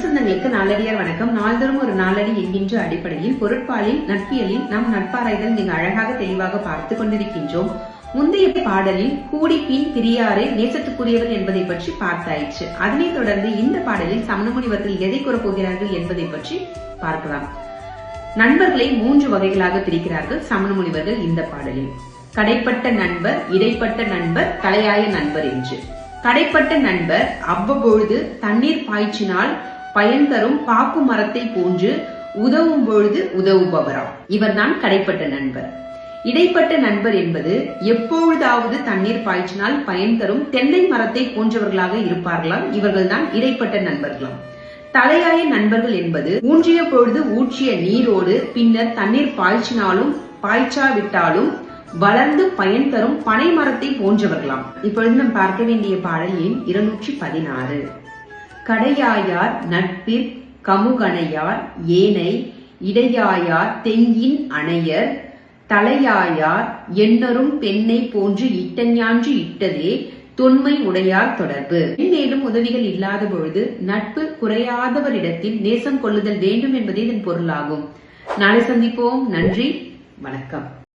நற்சந்தங்களுக்கு நாளடியார் வணக்கம். நாள்தோறும் ஒரு நாளடி என்கின்ற அடிப்படையில் பொருட்பாலில் நட்பியலில் நம் நட்பாராய்தல் மிக அழகாக தெளிவாக பார்த்து கொண்டிருக்கின்றோம். முந்தைய பாடலில் கூடி பின் பிரியாரே நேசத்துக்குரியவர் என்பதை பற்றி பார்த்தாயிற்று. அதனைத் தொடர்ந்து இந்த பாடலில் சமணமுனிவர்கள் எதை கூறப்போகிறார்கள் என்பதை பற்றி பார்க்கலாம். நண்பர்களை மூன்று வகைகளாக பிரிக்கிறார்கள் சமணமுனிவர்கள் இந்த பாடலில். கடைப்பட்ட நண்பர் இடைப்பட்ட நண்பர் தலையாய நண்பர் என்று. கடைப்பட்ட நண்பர் அவ்வப்பொழுது தண்ணீர் பாய்ச்சினால் பயன் தரும் பாக்கு மரத்தை போன்று உதவும் பொழுது உதவுபவராம். இவர்தான் கடைப்பட்ட நண்பர். இடைப்பட்ட நண்பர் என்பது எப்பொழுதாவது தண்ணீர் பாய்ச்சினால் பயன் தரும் தென்னை மரத்தை போன்றவர்களாக இருப்பார்களாம். இவர்கள்தான் இடைப்பட்ட நண்பர்களாம். தலையாய நண்பர்கள் என்பது ஊன்றிய பொழுது ஊற்றிய நீரோடு பின்னர் தண்ணீர் பாய்ச்சினாலும் பாய்ச்சாவிட்டாலும் வளர்ந்து பயன் தரும் பனை மரத்தை போன்றவர்களாம். இப்பொழுது நாம் பார்க்க வேண்டிய பாடல் எண் இருநூற்றி பதினாறு. கடையாயார் நட்பிற் கமுகணையார் ஏனை இடையாயார் தெங்கின் அணையர் தலையாயார் எண்ணரும் பெண்ணை போன்று இட்டஞான்று இட்டதே தொன்மை உடையார் தொடர்பு. மேலும் உதவிகள் இல்லாத பொழுது நட்பு குறையாதவரிடத்தில் நேசம் கொள்ளுதல் வேண்டும் என்பதே இதன் பொருளாகும். நாளை சந்திப்போம். நன்றி. வணக்கம்.